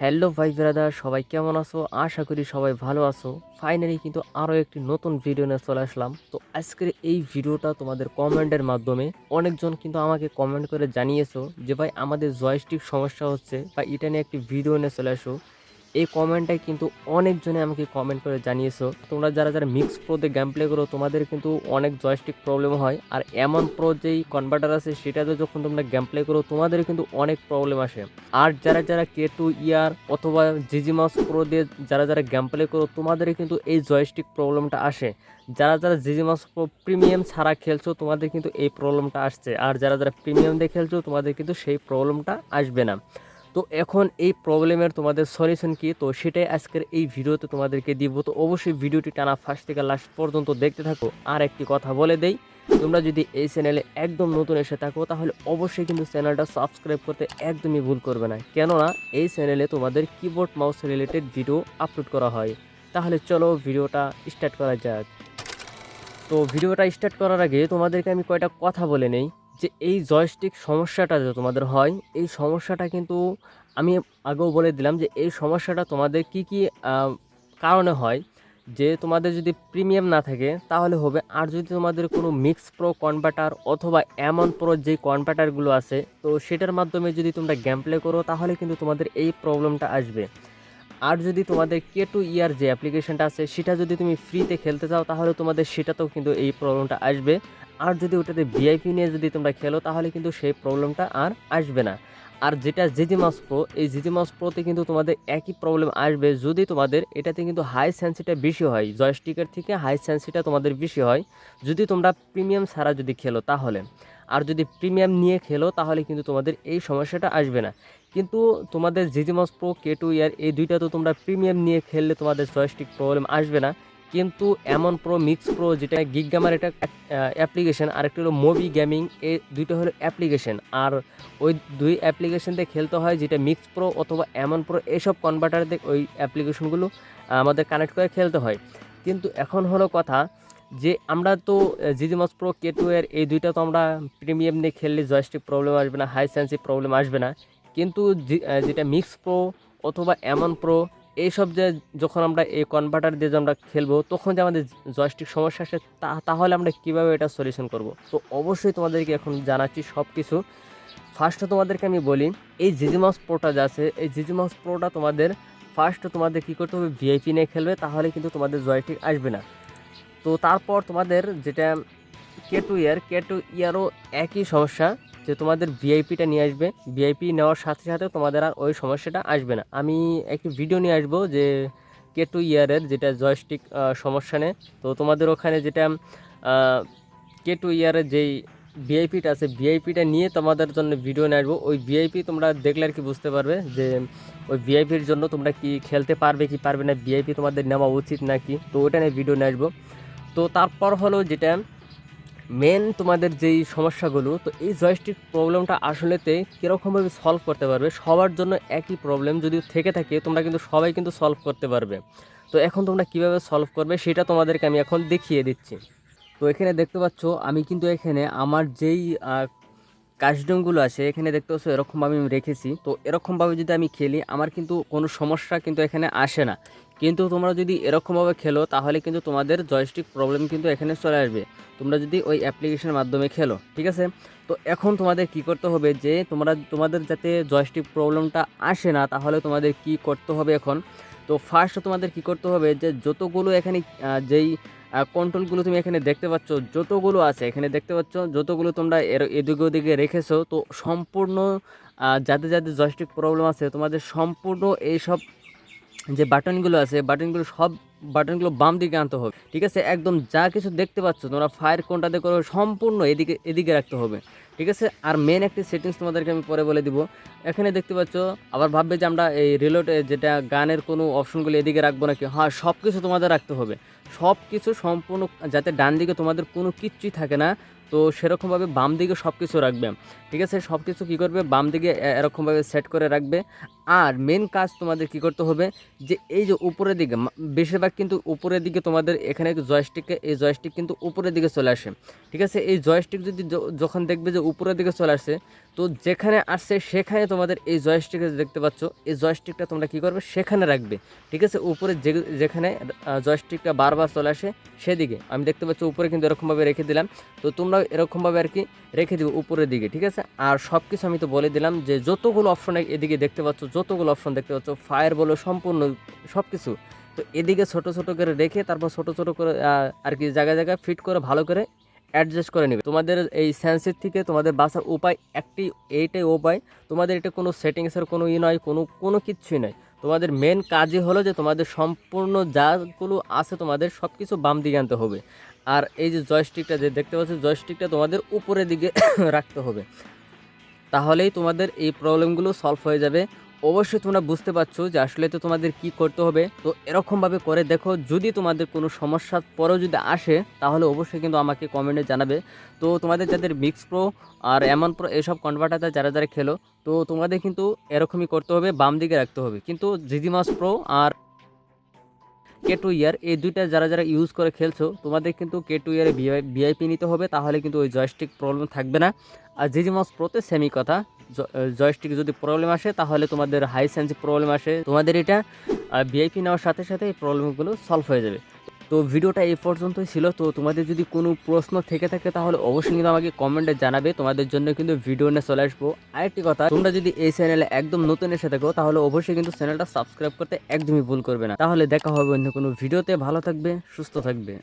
Hello ভাই brother, সবাই কেমন আছো? আশা করি সবাই ভালো আছো। ফাইনালি কিন্তু আরও একটি নতুন ভিডিও নিয়ে চলে আসলাম। তো আজকের এই ভিডিওটা তোমাদের কমেন্টের মাধ্যমে অনেকজন কিন্তু আমাকে কমেন্ট করে জানিয়েছো যে, ভাই, আমাদের জয়স্টিক সমস্যা হচ্ছে। বা, এটা নিয়ে একটি ভিডিও নিয়ে চলে আসো। এই কমেন্টটাই কিন্তু অনেকজনে আমাকে কমেন্ট করে জানিয়েছো। তোমরা যারা যারা মিক্স প্রোতে গেম প্লে করো, তোমাদের কিন্তু অনেক জয়স্টিক প্রবলেম হয়। আর এমন প্রো যেই কনভার্টার আছে, সেটাতে যখন তোমরা গেম প্লে করো, তোমাদের কিন্তু অনেক প্রবলেম আসে। আর যারা যারা কে টু ইয়ার অথবা জিজি জিজিমাস প্রো দিয়ে যারা যারা গেম প্লে করো, তোমাদের কিন্তু এই জয়স্টিক প্রবলেমটা আসে। যারা যারা জিজি জিজিমাস প্রো প্রিমিয়াম ছাড়া খেলছো, তোমাদের কিন্তু এই প্রবলেমটা আসছে। আর যারা যারা প্রিমিয়াম দিয়ে খেলছো, তোমাদের কিন্তু সেই প্রবলেমটা আসবে না। তো এখন এই প্রবলেমের তোমাদের সলিউশন কি? তো সেটাই আজকের এই ভিডিওতে তোমাদেরকে দিব। তো অবশ্যই ভিডিওটি টানা ফার্স্ট থেকে লাস্ট পর্যন্ত দেখতে থাকো। আর একটি কথা বলে দেই, তোমরা যদি এই চ্যানেলে একদম নতুন এসে থাকো, তাহলে অবশ্যই কিন্তু চ্যানেলটা সাবস্ক্রাইব করতে একদমই ভুল করবে না। কেননা এই চ্যানেলে তোমাদের keyboard mouse related video upload করা হয়। তাহলে চলো ভিডিওটা স্টার্ট করা যাক। তো ভিডিওটা স্টার্ট করার আগে তোমাদেরকে আমি কয়টা কথা বলে নেই। যে এই জয়স্টিক সমস্যাটা যে তোমাদের হয়, এই সমস্যাটা কিন্তু আমি আগেও বলে দিলাম যে এই সমস্যাটা তোমাদের কি কি কারণে হয়। যে তোমাদের যদি প্রিমিয়াম না থাকে, তাহলে হবে। আর যদি তোমাদের কোনো মিক্স প্রো কনভার্টার অথবা এমন প্রো যে কনভার্টারগুলো আছে, তো সেটার মাধ্যমে যদি তোমরা গেম প্লে করো, তাহলে কিন্তু তোমাদের এই প্রবলেমটা আসবে। আর যদি তোমাদের কে টু ইয়ার যে অ্যাপ্লিকেশনটা আছে, সেটা যদি তুমি ফ্রিতে খেলতে চাও, তাহলে তোমাদের সেটাতেও কিন্তু এই প্রবলেমটা আসবে। আর যদি ওটাতে ভিআইপি নিয়ে যদি তোমরা খেলো, তাহলে কিন্তু সেই প্রবলেমটা আর আসবে না। আর যেটা জিজিমাস প্রো এই জিজিমাস প্রোতে কিন্তু তোমাদের একই প্রবলেম আসবে, যদি তোমাদের এটাতে কিন্তু হাই সেন্সিটা বেশি হয় জয়স্টিকের থেকে হাই সেন্সিটা তোমাদের বেশি হয়, যদি তোমরা প্রিমিয়াম ছাড়া যদি খেলো তাহলে। আর যদি প্রিমিয়াম নিয়ে খেলো, তাহলে কিন্তু তোমাদের এই সমস্যাটা আসবে না। কিন্তু তোমাদের জিজিমাস প্রো কে টু ইয়ার এই দুইটা তো তোমরা প্রিমিয়াম নিয়ে খেললে তোমাদের জয়স্টিক প্রবলেম আসবে না। কিন্তু এমন প্রো মিক্স প্রো যেটা গিগ গেমার এটা অ্যাপ্লিকেশন আর একটা হলো মুভি গেমিং এই দুইটা হলো অ্যাপ্লিকেশন আর ওই দুই অ্যাপ্লিকেশন দিয়ে খেলতে হয় যেটা মিক্স প্রো অথবা এমন প্রো এইসব কনভার্টার দিয়ে ওই অ্যাপ্লিকেশনগুলো আমাদের কানেক্ট করে খেলতে হয়। কিন্তু এখন হলো কথা যে আমরা তো জিজিমাস প্রো কে টু এর এই দুইটা তো আমরা প্রিমিয়াম নিয়ে খেললে জয়স্টিক প্রবলেম আসবে না হাই সেন্সিভ প্রবলেম আসবে না। কিন্তু যেটা মিক্স প্রো অথবা এমন প্রো এইসব যে যখন আমরা এই কনভার্টার দিয়ে যে আমরা খেলব, তখন যে আমাদের জয়স্টিক সমস্যা আসে, তা- তাহলে আমরা কীভাবে এটা সলিউশন করব? তো অবশ্যই তোমাদেরকে এখন জানাচ্ছি সব কিছু ফার্স্টে তোমাদেরকে আমি বলি, এই জিজিমাস প্রোটা যে আছে, এই জিজিমাস প্রোটা তোমাদের ফার্স্ট তোমাদের কী করতে হবে ভিআইপি নিয়ে খেলবে, তাহলে কিন্তু তোমাদের জয়স্টিক আসবে না। তো তারপর তোমাদের যেটা কে টু ইয়ার কে টু ইয়ারও একই সমস্যা। যে তোমাদের ভিআইপিটা নিয়ে আসবে ভিআইপি নেওয়ার সাথে সাথে তোমাদের আর ওই সমস্যাটা আসবে না। আমি একটি ভিডিও নিয়ে আসব যে কে টু ইয়ারের যেটা জয়স্টিক সমস্যা নেই। তো তোমাদের ওখানে যেটা কে টু ইয়ারের যেই ভিআইপিটা আছে ভিআইপিটা নিয়ে তোমাদের জন্য ভিডিও নিয়ে আসব। ওই ভিআইপি তোমরা দেখলে আর কি বুঝতে পারবে যে ওই ভিআইপির জন্য তোমরা কি খেলতে পারবে, কি পারবে না ভিআইপি তোমাদের নেওয়া উচিত নাকি? তো ওটা নিয়ে ভিডিও নিয়ে আসব। তো তারপর হলো যেটা মেন তোমাদের যেই সমস্যাগুলো, তো এই জয়স্টিক প্রবলেমটা আসলেতে কীরকমভাবে সলভ করতে পারবে? সবার জন্য একই প্রবলেম যদি থেকে থাকে, তোমরা কিন্তু সবাই কিন্তু সলভ করতে পারবে। তো এখন তোমরা কীভাবে সলভ করবে, সেটা তোমাদেরকে আমি এখন দেখিয়ে দিচ্ছি। তো এখানে দেখতে পাচ্ছ, আমি কিন্তু এখানে আমার যেই কাস্টমগুলো আছে, এখানে দেখতে পাচ্ছ এরকমভাবে আমি রেখেছি। তো এরকমভাবে যদি আমি খেলি, আমার কিন্তু কোনো সমস্যা কিন্তু এখানে আসে না। কিন্তু তোমরা যদি এরকমভাবে খেলো, তাহলে কিন্তু তোমাদের জয়স্টিক প্রবলেম কিন্তু এখানে চলে আসবে। তোমরা যদি ওই অ্যাপ্লিকেশনের মাধ্যমে খেলো, ঠিক আছে? তো এখন তোমাদের কি করতে হবে যে, তোমরা, তোমাদের যাতে জয়স্টিক প্রবলেমটা আসে না, তাহলে তোমাদের কি করতে হবে এখন? তো ফার্স্ট তোমাদের কি করতে হবে যে, যতগুলো এখানে যেই কন্ট্রোলগুলো তুমি এখানে দেখতে পাচ্ছ, যতগুলো আছে, এখানে দেখতে পাচ্ছ, যতগুলো তোমরা এর এদিকে ওদিকে রেখেছো, তো সম্পূর্ণ যাদের যাদের জয়স্টিক প্রবলেম আছে, তোমাদের সম্পূর্ণ এইসব যে বাটনগুলো আছে বাটনগুলো সব বাটনগুলো বাম দিকে আনতে হবে। ঠিক আছে? একদম যা কিছু দেখতে পাচ্ছ, তোমরা ফায়ার কোনটাতে করো সম্পূর্ণ এদিকে এদিকে রাখতে হবে। ঠিক আছে? আর মেন একটি সেটিংস তোমাদেরকে আমি পরে বলে দিব। এখানে দেখতে পাচ্ছ, আবার ভাববে যে আমরা এই রিলোটে যেটা গানের কোনো অপশনগুলো এদিকে রাখব নাকি? হ্যাঁ সব কিছু তোমাদের রাখতে হবে। সব কিছু সম্পূর্ণ, যাতে ডান দিকে তোমাদের কোনো কিচ্ছুই থাকে না, তো সেরকমভাবে বাম দিকে সব কিছু রাখবে। ঠিক আছে? সব কিছু কী করবে? বাম দিকে এরকমভাবে সেট করে রাখবে। আর মেন কাজ তোমাদের কি করতে হবে যে এই যে উপরের দিকে বেশিরভাগ কিন্তু উপরের দিকে তোমাদের এখানে জয়স্টিকে এই জয়স্টিক কিন্তু উপরের দিকে চলে আসে। ঠিক আছে? এই জয়স্টিক যদি যখন দেখবে যে উপরের দিকে চলে আসছে তো যেখানে আসছে সেখানে তোমাদের এই জয়স্টিকে দেখতে পাচ্ছ, এই জয়স্টিকটা তোমরা কি করবে? সেখানে রাখবে। ঠিক আছে? উপরে যে, যেখানে জয়স্টিকটা বারবার চলে আসে সেদিকে। আমি দেখতে পাচ্ছি উপরে কিন্তু এরকমভাবে রেখে দিলাম। তো তোমরা এরকমভাবে আর কি রেখে দিবে উপরের দিকে। ঠিক আছে? আর সব কিছু আমি তো বলে দিলাম যে যতগুলো অপশন এদিকে দেখতে পাচ্ছ যতগুলো অপশন দেখতে পাচ্ছ ফায়ার বলো, সম্পূর্ণ সব কিছু তো এদিকে ছোট ছোট করে রেখে, তারপর ছোট ছোট করে আর কি জায়গায় জায়গায় ফিট করে ভালো করে অ্যাডজাস্ট করে নেবে। তোমাদের এই সেন্সের থেকে তোমাদের বাঁচার উপায় একটি, এইটাই উপায়। তোমাদের এটা কোনো সেটিংসের কোনো ই নয়, কোনো কোনো কিচ্ছুই নয়। তোমাদের মেন কাজই হলো যে তোমাদের সম্পূর্ণ যাগুলো আছে তোমাদের সব কিছু বাম দিকে আনতে হবে। আর এই যে জয়স্টিকটা যে দেখতে পাচ্ছ জয়স্টিকটা তোমাদের উপরের দিকে রাখতে হবে। তাহলেই তোমাদের এই প্রবলেমগুলো সলভ হয়ে যাবে। অবশ্যই তোমরা বুঝতে পারছ যে আসলে তো তোমাদের কি করতে হবে। তো এরকমভাবে করে দেখো, যদি তোমাদের কোনো সমস্যার পরেও যদি আসে, তাহলে অবশ্যই কিন্তু আমাকে কমেন্টে জানাবে। তো তোমাদের যাদের মিক্স প্রো আর এমন প্রো এসব কনভার্টারটা যারা যারা খেলো, তো তোমাদের কিন্তু এরকমই করতে হবে বাম দিকে রাখতে হবে। কিন্তু জিজিমাস প্রো আর কে টু ইয়ার এই দুইটা যারা যারা ইউজ করে খেলছো, তোমাদের কিন্তু কে টু ইয়ারে ভিআইপি নিতে হবে, তাহলে কিন্তু ওই জয়স্টিক প্রবলেম থাকবে না। আর জিজিমাস প্রোতে সেমই কথা। জয়স্টিক যদি প্রবলেম আসে, তাহলে তোমাদের হাই সেন্স প্রবলেম আসে। তোমাদের এটা ভিআইপি নেওয়ার সাথে সাথে এই প্রবলেমগুলো সলভ হয়ে যাবে। তো ভিডিওটা এই পর্যন্তই ছিল। তো তোমাদের যদি কোনো প্রশ্ন থেকে থাকে, তাহলে অবশ্যই কিন্তু আমাকে কমেন্টে জানাবে। তোমাদের জন্য কিন্তু ভিডিও নিয়ে চলে আসব। আরেকটি কথা, তোমরা যদি এই চ্যানেলে একদম নতুন এসে থাকো, তাহলে অবশ্যই কিন্তু চ্যানেলটা সাবস্ক্রাইব করতে একদমই ভুল করবে না। তাহলে দেখা হবে অন্য কোনো ভিডিওতে ভালো থাকবে, সুস্থ থাকবে।